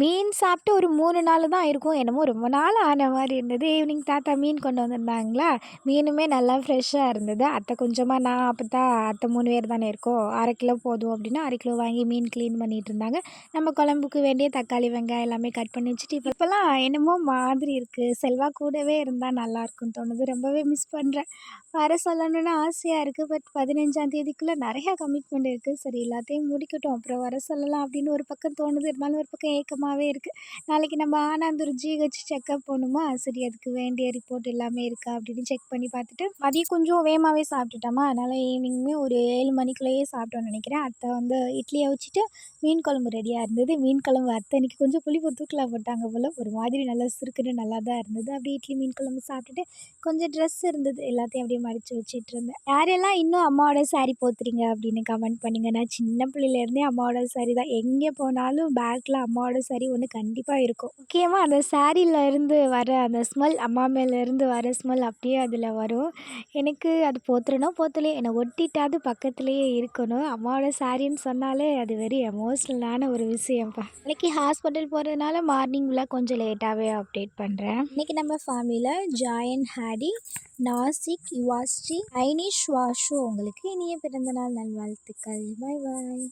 மீன் சாப்பிட்டு ஒரு மூணு நாள் தான் இருக்கும். என்னமோ ரொம்ப நாள் ஆன மாதிரி இருந்தது. ஈவினிங் தாத்தா மீன் கொண்டு வந்திருந்தாங்களா? மீனுமே நல்லா ஃப்ரெஷ்ஷாக இருந்தது. அத்தை கொஞ்சமாக நான் அப்பத்தா அத்தை மூணு பேர் தானே இருக்கோம். அரை கிலோ போதும் அப்படின்னா அரை கிலோ வாங்கி மீன் க்ளீன் பண்ணிட்டு இருந்தாங்க. நம்ம குழம்புக்கு வேண்டிய தக்காளி வெங்காயம் எல்லாமே கட் பண்ணி வச்சுட்டு இப்போ இப்போல்லாம் என்னமோ மாதிரி இருக்குது செல்வா கூடவே இருந்தால் நல்லாயிருக்கும்னு தோணுது. ரொம்பவே மிஸ் பண்ணுறேன் வர சொல்லணும்னு ஆசையாக இருக்குது பட் பதினஞ்சாம் தேதிக்குள்ளே நிறையா கமிட்மெண்ட் இருக்குது சரி எல்லாத்தையும் முடிக்கட்டும். அப்புறம் வர சொல்லலாம் அப்படின்னு ஒரு பக்கம் தோணுது. இருந்தாலும் ஒரு பக்கம் ஏக்கம் ஏக்கமாகவே இருக்குது நாளைக்கு நம்ம ஆனாந்தூர் ஜிஹெச் செக்கப் போகணுமா? சரி அதுக்கு வேண்டிய ரிப்போர்ட் எல்லாமே இருக்கா அப்படின்னு செக் பண்ணி பார்த்துட்டு மதியம் கொஞ்சம் வேகமாகவே சாப்பிட்டுட்டோமா? அதனால் ஈவினிங்குமே ஒரு ஏழு மணிக்குள்ளேயே சாப்பிட்டோன்னு நினைக்கிறேன். அத்தை வந்து இட்லியை வச்சுட்டு மீன் குழம்பு ரெடியாக இருந்தது. மீன் குழம்பு அத்தை இன்றைக்கி கொஞ்சம் புளிப்பு தூக்கில் போட்டாங்க போல். ஒரு மாதிரி நல்லா சுருக்குன்னு நல்லா தான் இருந்தது. அப்படியே இட்லி மீன் குழம்பு சாப்பிட்டுட்டு கொஞ்சம் ட்ரெஸ் இருந்தது. எல்லாத்தையும் அப்படியே மடித்து வச்சிட்டு இருந்தேன். யாரெல்லாம் இன்னும் அம்மாவோட saree போத்துறீங்க அப்படின்னு கமெண்ட் பண்ணுங்க. நான் சின்ன பிள்ளையிலேருந்தே அம்மாவோட saree தான். எங்கே போனாலும் பேக்கில் அம்மாவோட சரி ஒன்று கண்டிப்பாக இருக்கும். முக்கியமாக அந்த சாரியிலேருந்து வர அந்த ஸ்மெல் அம்மா மேலேருந்து வர ஸ்மெல் அப்படியே அதில் வரும். எனக்கு அது போத்துறனோ போத்தலையே என்னை ஒட்டிட்டாவது பக்கத்துலேயே இருக்கணும். அம்மாவோட சாரின்னு சொன்னாலே அது வெரி எமோஷ்னலான ஒரு விஷயம்ப்பா. இன்னைக்கு ஹாஸ்பிட்டல் போகிறதுனால மார்னிங் விழாக் கொஞ்சம் லேட்டாகவே அப்டேட் பண்ணுறேன் இன்னைக்கு நம்ம ஃபேமிலியில் ஜாயன் ஹாடி நாசிக் யுவாஸ்ரீ ஐனிஷ் வாஷு உங்களுக்கு இனிய பிறந்தநாள் நல்வாழ்த்துக்கள். பாய் பாய்